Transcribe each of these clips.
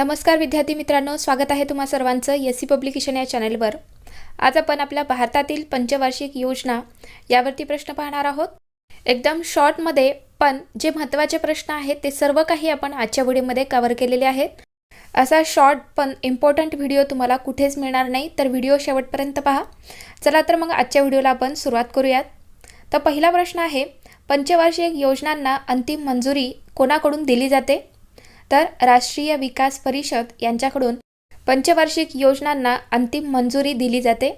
नमस्कार विद्यार्थी मित्रांनो स्वागत आहे तुम्हा सर्वांचं एस सी पब्लिकेशन या चॅनलवर. आज आपण आपल्या भारतातील पंचवार्षिक योजना यावरती प्रश्न पाहणार आहोत. एकदम शॉर्टमध्ये पण जे महत्त्वाचे प्रश्न आहेत ते सर्व काही आपण आजच्या व्हिडिओमध्ये कव्हर केलेले आहेत. असा शॉर्ट पण इम्पॉर्टंट व्हिडिओ तुम्हाला कुठेच मिळणार नाही तर व्हिडिओ शेवटपर्यंत पहा. चला तर मग आजच्या व्हिडिओला आपण सुरुवात करूयात. तर पहिला प्रश्न आहे पंचवार्षिक योजनांना अंतिम मंजुरी कोणाकडून दिली जाते? तर राष्ट्रीय विकास परिषद यांच्याकडून पंचवार्षिक योजनांना अंतिम मंजुरी दिली जाते.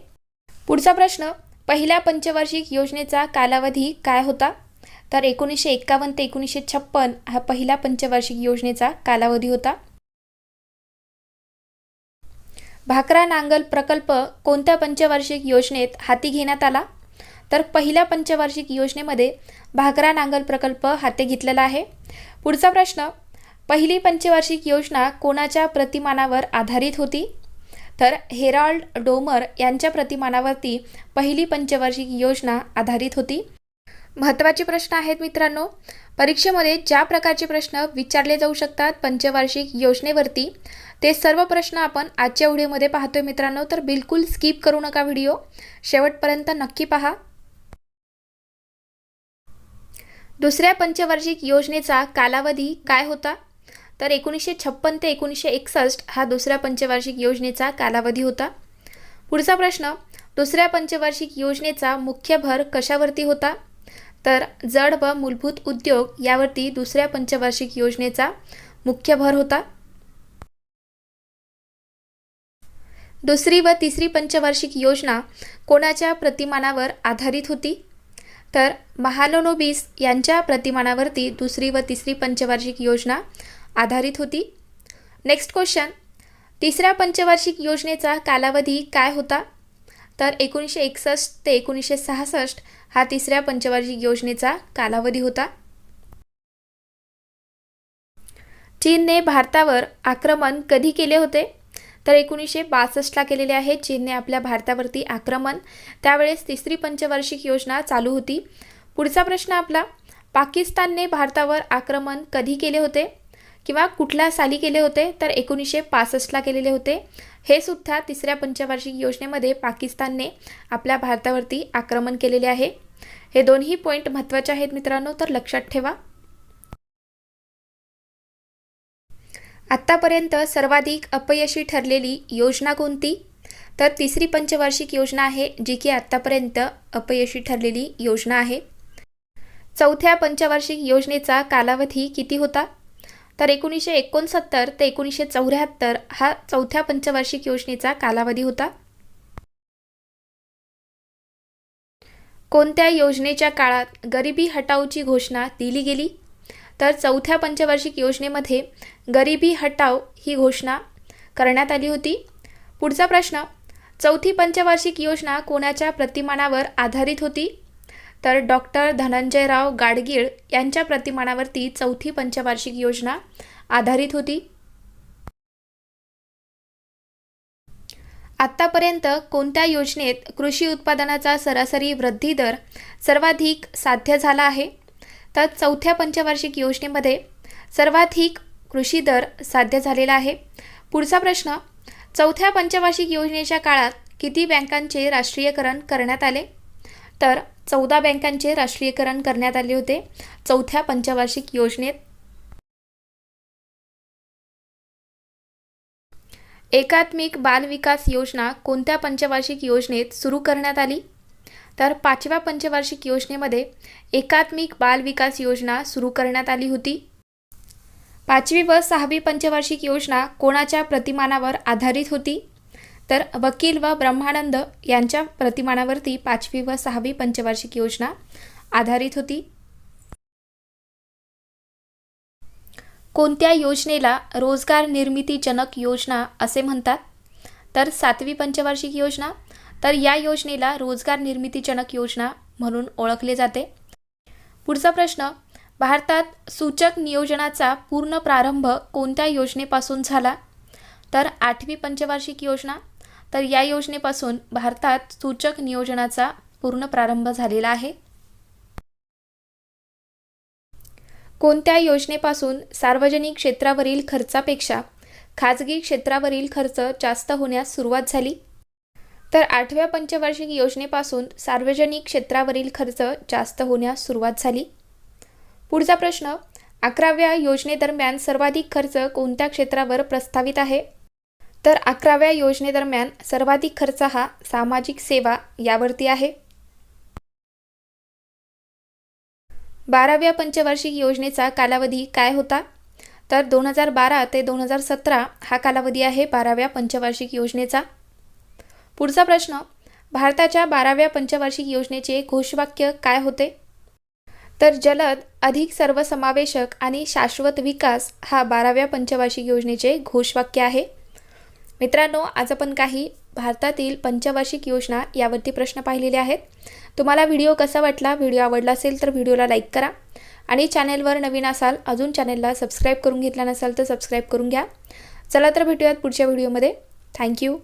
पुढचा प्रश्न पहिल्या पंचवार्षिक योजनेचा कालावधी काय होता? तर एकोणीसशे एक्कावन्न ते एकोणीसशे छप्पन हा पहिल्या पंचवार्षिक योजनेचा कालावधी होता. भाकरा नांगल प्रकल्प कोणत्या पंचवार्षिक योजनेत हाती घेण्यात आला? तर पहिल्या पंचवार्षिक योजनेमध्ये भाकरा नांगल प्रकल्प हाती घेतलेला आहे. पुढचा प्रश्न पहिली पंचवार्षिक योजना कोणाच्या प्रतिमानावर आधारित होती? तर हेराल्ड डोमर यांच्या प्रतिमानावरती पहिली पंचवार्षिक योजना आधारित होती. महत्त्वाचे प्रश्न आहेत मित्रांनो परीक्षेमध्ये ज्या प्रकारचे प्रश्न विचारले जाऊ शकतात पंचवार्षिक योजनेवरती ते सर्व प्रश्न आपण आजच्या व्हिडिओमध्ये पाहतोय मित्रांनो तर बिलकुल स्किप करू नका व्हिडिओ. शेवटपर्यंत नक्की पहा. दुसऱ्या पंचवार्षिक योजनेचा कालावधी काय होता? तर एकोणीसशे छप्पन ते एकोणीसशे एकसष्ट हा दुसऱ्या पंचवार्षिक योजनेचा कालावधी होता. पुढचा प्रश्न दुसऱ्या पंचवार्षिक योजनेचा मुख्य भर कशावरती होता? तर जड व मूलभूत उद्योग यावरती दुसऱ्या पंचवार्षिक योजनेचा मुख्य भर होता. दुसरी व तिसरी पंचवार्षिक योजना कोणाच्या प्रतिमानावर आधारित होती? तर महालोनोबिस यांच्या प्रतिमानावरती दुसरी व तिसरी पंचवार्षिक योजना आधारित होती. नेक्स्ट क्वेश्चन तिसऱ्या पंचवार्षिक योजनेचा कालावधी काय होता? तर एकोणीसशे एकसष्ट ते एकोणीसशे सहासष्ट हा तिसऱ्या पंचवार्षिक योजनेचा कालावधी होता. चीनने भारतावर आक्रमण कधी केले होते? तर एकोणीसशे बासष्टला केलेले आहे चीनने आपल्या भारतावरती आक्रमण. त्यावेळेस तिसरी पंचवार्षिक योजना चालू होती. पुढचा प्रश्न आपला पाकिस्तानने भारतावर आक्रमण कधी केले होते? किंवा कुठल्या साली केले होते तर एकोणीसशे पासष्टला केलेले होते. हे सुद्धा तिसऱ्या पंचवार्षिक योजनेमध्ये पाकिस्तानने आपल्या भारतावरती आक्रमण केलेले आहे. हे दोन्ही पॉईंट महत्त्वाचे आहेत मित्रांनो तर लक्षात ठेवा. आत्तापर्यंत सर्वाधिक अपयशी ठरलेली योजना कोणती? तर तिसरी पंचवार्षिक योजना आहे जी की आत्तापर्यंत अपयशी ठरलेली योजना आहे. चौथ्या पंचवार्षिक योजनेचा कालावधी किती होता? तर एकोणीसशे एकोणसत्तर ते एकोणीसशे चौऱ्याहत्तर हा चौथ्या पंचवार्षिक योजनेचा कालावधी होता. कोणत्या योजनेच्या काळात गरिबी हटावची घोषणा दिली गेली? तर चौथ्या पंचवार्षिक योजनेमध्ये गरिबी हटाव ही घोषणा करण्यात आली होती. पुढचा प्रश्न चौथी पंचवार्षिक योजना कोणाच्या प्रतिमानावर आधारित होती? तर डॉक्टर धनंजयराव गाडगीळ यांच्या प्रतिमानावरती चौथी पंचवार्षिक योजना आधारित होती. आत्तापर्यंत कोणत्या योजनेत कृषी उत्पादनाचा सरासरी वृद्धी दर सर्वाधिक साध्य झाला आहे? तर चौथ्या पंचवार्षिक योजनेमध्ये सर्वाधिक कृषी दर साध्य झालेला आहे. पुढचा प्रश्न चौथ्या पंचवार्षिक योजनेच्या काळात किती बँकांचे राष्ट्रीयकरण करण्यात आले? तर चौदा बँकांचे राष्ट्रीयकरण करण्यात आले होते. चौथ्या पंचवार्षिक योजनेत एकात्मिक बाल विकास योजना कोणत्या पंचवार्षिक योजनेत सुरू करण्यात आली? तर पाचव्या पंचवार्षिक योजनेमध्ये एकात्मिक बाल विकास योजना सुरू करण्यात आली होती. पाचवी व सहावी पंचवार्षिक योजना कोणाच्या प्रतिमानावर आधारित होती? तर वकील व ब्रह्मानंद यांच्या प्रतिमानावरती पाचवी व सहावी पंचवार्षिक योजना आधारित होती. कोणत्या योजनेला रोजगार निर्मिती जनक योजना असे म्हणतात? तर सातवी पंचवार्षिक योजना. तर या योजनेला रोजगार निर्मिती जनक योजना म्हणून ओळखले जाते. पुढचा प्रश्न. भारतात सूचक नियोजनाचा पूर्ण प्रारंभ कोणत्या योजनेपासून झाला? तर आठवी पंचवार्षिक योजना. तर या योजनेपासून भारतात सूचक नियोजनाचा पूर्ण प्रारंभ झालेला आहे. कोणत्या योजनेपासून सार्वजनिक क्षेत्रावरील खर्चापेक्षा खाजगी क्षेत्रावरील खर्च जास्त होण्यास सुरुवात झाली? तर आठव्या पंचवार्षिक योजनेपासून सार्वजनिक क्षेत्रावरील खर्च जास्त होण्यास सुरुवात झाली. पुढचा प्रश्न अकराव्या योजनेदरम्यान सर्वाधिक खर्च कोणत्या क्षेत्रावर प्रस्तावित आहे? तर अकराव्या योजनेदरम्यान सर्वाधिक खर्च हा सामाजिक सेवा यावरती आहे. बाराव्या पंचवार्षिक योजनेचा कालावधी काय होता? तर दोन हजार बारा ते दोन हजार सतरा हा कालावधी आहे बाराव्या पंचवार्षिक योजनेचा. पुढचा प्रश्न भारताच्या बाराव्या पंचवार्षिक योजनेचे घोषवाक्य काय होते? तर जलद अधिक सर्वसमावेशक आणि शाश्वत विकास हा बाराव्या पंचवार्षिक योजनेचे घोषवाक्य आहे. मित्रांनो आज आपण काही भारतातील पंचवार्षिक योजना यावरती प्रश्न पाहिलेले आहेत. तुम्हाला व्हिडिओ कसा वाटला व्हिडिओ आवडला असेल तर व्हिडिओला लाईक करा आणि चॅनेलवर नवीन असाल अजून चॅनेलला सबस्क्राईब करून घेतला नसाल तर सबस्क्राईब करून घ्या. चला तर भेटूयात पुढच्या व्हिडिओमध्ये. थँक्यू.